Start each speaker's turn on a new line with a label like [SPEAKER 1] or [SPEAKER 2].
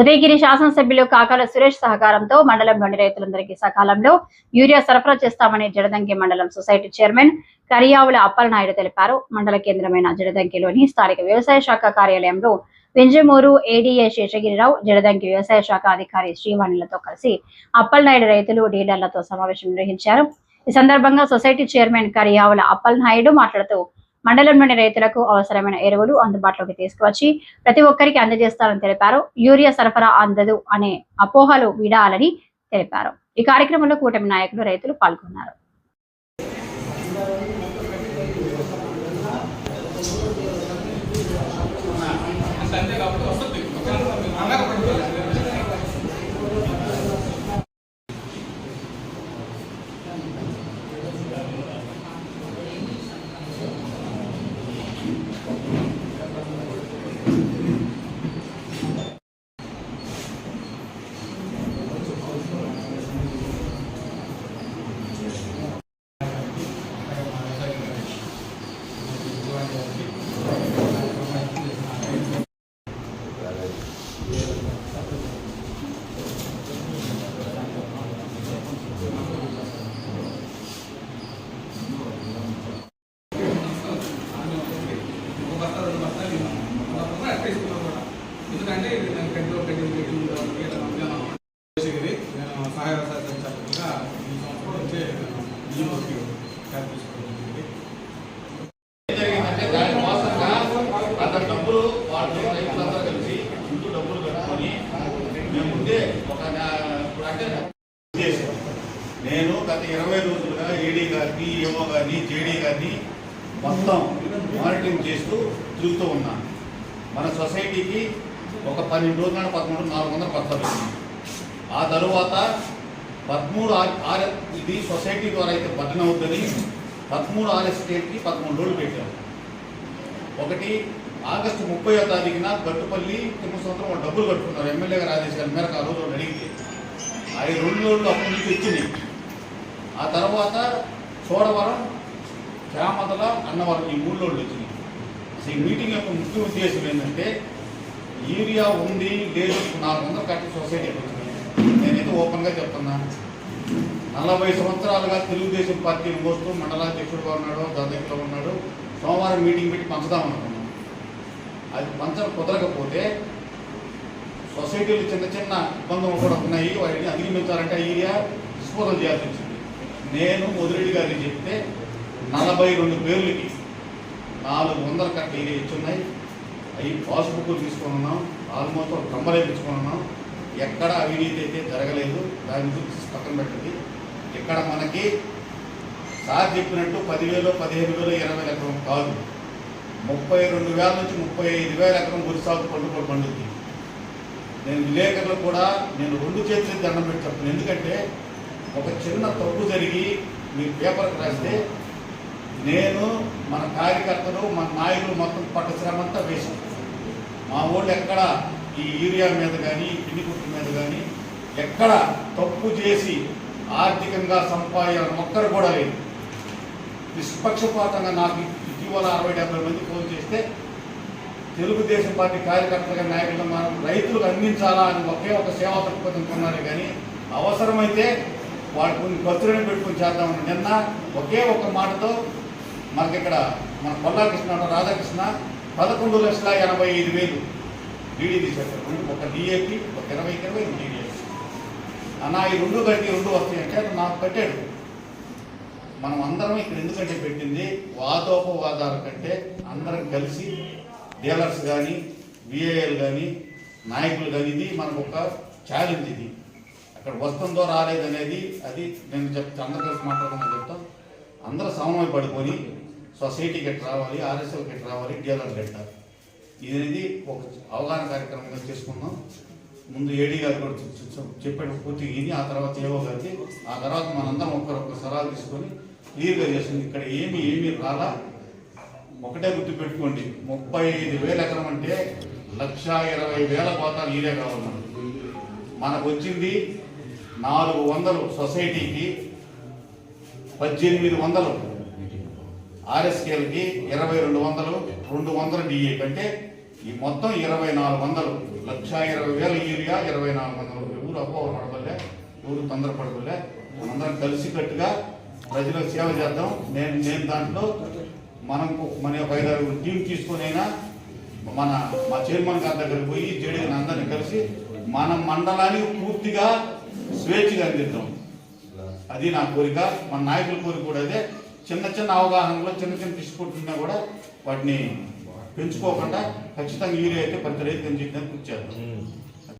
[SPEAKER 1] ఉదయగిరి శాసనసభ్యులు కాకాల సురేష్ సహకారంతో మండలంలోని రైతులందరికీ సకాలంలో యూరియా సరఫరా చేస్తామని జడదంకి మండలం సొసైటీ చైర్మన్ కరియావుల అప్పలనాయుడు తెలిపారు. మండల కేంద్రమైన జడదంకిలోని స్థానిక వ్యవసాయ శాఖ కార్యాలయంలో వెంజమూరు ఏడీఏ శేషగిరిరావు జడదంకి వ్యవసాయ శాఖ అధికారి శ్రీవాణిలతో కలిసి అప్పలనాయుడు రైతులు డీలర్లతో సమావేశం నిర్వహించారు. ఈ సందర్భంగా సొసైటీ చైర్మన్ కరియావుల అప్పలనాయుడు మాట్లాడుతూ మండలంలోని రైతులకు అవసరమైన ఎరువులు అందుబాటులోకి తీసుకువచ్చి ప్రతి ఒక్కరికి అందజేస్తారని తెలిపారు. యూరియా సరఫరా అందదు అనే అపోహలు వీడాలని తెలిపారు. ఈ కార్యక్రమంలో కూటమి నాయకులు రైతులు పాల్గొన్నారు.
[SPEAKER 2] ఎందుకంటే అంటే దాని పెద్ద పెద్ద చేసేది నేను సహాయ వ్యవసాయ ఈ సంవత్సరం వచ్చే ఈ జరిగింది
[SPEAKER 3] దాని మోసంగా డబ్బులు వాళ్ళు రైతులందరూ కలిసి డబ్బులు కట్టుకొని మేము ముందే ఒక అంటే నేను గత ఇరవై రోజులుగా ఏడీ గారిని ఏవో గారిని జేడీ గారిని మొత్తం మానిటరింగ్ చేస్తూ తిరుగుతూ ఉన్నాను. మన సొసైటీకి ఒక పన్నెండు రోజుల పదమూడు నాలుగు వందల పత్రాలు ఆ తరువాత పదమూడు ఆర్ ఇది సొసైటీ ద్వారా అయితే బద్దన అవుతుంది పదమూడు స్టేట్కి పదమూడు రోజులు పెట్టారు. ఒకటి ఆగస్టు ముప్పై తారీఖున గట్టుపల్లి తొమ్మిది సంవత్సరం వాళ్ళు డబ్బులు కట్టుకున్నారు. ఎమ్మెల్యే గారు ఆదేశాల మేరకు ఆ రోజు వాళ్ళు అడిగితే. అవి రెండు రోజులు అప్పటి నుంచి వచ్చినాయి. ఆ తర్వాత చోడవరం చామతల అన్నవరం ఈ మూడు రోజులు వచ్చినాయి. అసలు ఈ మీటింగ్ యొక్క ముఖ్య ఉద్దేశం ఏంటంటే యూరియా ఉంది లేదు నాలుగు వందల కట్టి సొసైటీ వచ్చినాయి నేనైతే ఓపెన్గా చెప్తున్నా. నలభై సంవత్సరాలుగా తెలుగుదేశం పార్టీని మోస్తూ మండలాధ్యక్షుడుగా ఉన్నాడు దాదాపులో ఉన్నాడు. సోమవారం మీటింగ్ పెట్టి పంచుదాం అనుకున్నాం. అది పంచడం కుదరకపోతే సొసైటీలు చిన్న చిన్న ఇబ్బందులు కూడా ఉన్నాయి. వాటిని అధిగమించాలంటే ఏరియా డిస్పోజల్ చేయాల్సి వచ్చింది. నేను మొదరెడ్డి గారికి చెప్తే నలభై రెండు పేర్లకి నాలుగు వందల కట్ట ఏరియా ఇచ్చున్నాయి. అవి పాస్బుక్లు తీసుకొని ఉన్నాం. ఆల్మోస్ట్ ఒక కంబలేపించుకొని ఉన్నాం. ఎక్కడ అవినీతి అయితే జరగలేదు దాని గురించి పక్కన పెట్టింది ఇక్కడ మనకి సార్ చెప్పినట్టు పదివేలు పదిహేను వేలు ఇరవై వేల ఎకరం కాదు. ముప్పై రెండు వేల నుంచి ముప్పై ఐదు వేల ఎకరం గురి సాగు పండుగ పండుద్ది. నేను విలేకరులు కూడా నేను రెండు చేతులు దండం పెట్టి చెప్తాను ఎందుకంటే ఒక చిన్న తప్పు జరిగి మీరు పేపర్కి రాస్తే నేను మన కార్యకర్తలు మన నాయకులు మొత్తం పట్ట శ్రమంతా వేశాం. మా ఊళ్ళు ఎక్కడ ఈ యూరియా మీద కానీ పిండి గుట్టు మీద కానీ ఎక్కడ తప్పు చేసి ఆర్థికంగా సంపాదన ఒక్కరు కూడా లేదు. నిష్పక్షపాతంగా నాకు ఇటీవల అరవై డెబ్బై మంది ఫోన్ చేస్తే తెలుగుదేశం పార్టీ కార్యకర్తలుగా నాయకులు మనం రైతులకు అందించాలా అని ఒకే ఒక సేవా దృక్పథం కొన్నారు కానీ అవసరమైతే వాడు కొన్ని ఖర్చులను పెట్టుకొని చేద్దామని నిన్న ఒకే ఒక మాటతో మనకి ఇక్కడ మన కొల్లాకృష్ణ రాధాకృష్ణ పదకొండు లక్షల ఎనభై ఐదు వేలు డీడీ తీసేస్తారు ఒక డిఏపి ఒక ఇరవై ఇరవై డిఏపి నా ఈ రెండు కట్టి రెండు వస్తాయి అంటే నాకు కట్టాడు. మనం అందరం ఇక్కడ ఎందుకంటే పెట్టింది? వాదోపవాదాల కంటే అందరం కలిసి డీలర్స్ కానీ విఏఎల్ కానీ నాయకులు కానీ ఇది మనకు ఒక ఛాలెంజ్ ఇది. అక్కడ వస్తుందో రాలేదనేది అది నేను చెప్తా అందరికీ కలిసి మాట్లాడమని చెప్తాం. అందరూ సమన్వయ సొసైటీ సొసైటీకి రావాలి ఆర్ఎస్ఎల్ గట్టి రావాలి డీలర్కి గట్ట ఇది ఒక అవగాహన కార్యక్రమంగా చేసుకున్నాం ముందు ఏడీ గారు కూడా చెప్పాడు పూర్తిగా ఇది ఆ తర్వాత ఏవో గారికి ఆ తర్వాత మనందరం ఒకరొక సలహాలు తీసుకొని క్లియర్గా చేస్తుంది. ఇక్కడ ఏమి ఏమి రాలా. ఒకటే గుర్తు పెట్టుకోండి ముప్పై ఐదు వేల ఎకరం అంటే లక్ష ఇరవై వేల కోతాలు ఈరే కావాలి మనకు. మనకు వచ్చింది నాలుగు వందలు సొసైటీకి పద్దెనిమిది వందలు. ఆర్ఎస్కేలకి ఇరవై రెండు వందలు రెండు వందలు డిఏ అంటే ఈ మొత్తం ఇరవై నాలుగు వందలు. లక్ష ఇరవై వేల యూరియా ఇరవై నాలుగు వందలు ఎవరు అపోహ పడబల్లే ఎవరు తొందరపడబల్లే మనందరం కలిసికట్టుగా ప్రజలకు సేవ చేద్దాం. నేను నేను దాంట్లో మనం మన యొక్క ఐదారు టీం తీసుకునైనా మన మా చైర్మన్ గారి దగ్గర పోయి జేడీ అందరిని కలిసి మన మండలానికి పూర్తిగా స్వేచ్ఛగా అందిద్దాం. అది నా కోరిక మన నాయకుల కోరిక కూడా అదే. చిన్న చిన్న అవగాహనలో చిన్న చిన్న తీసుకుంటున్నా ఉన్నా కూడా వాటిని పెంచుకోకుండా ఖచ్చితంగా యూరియా అయితే ప్రతి రైతు పెంచుతుందని కృషి చేద్దాం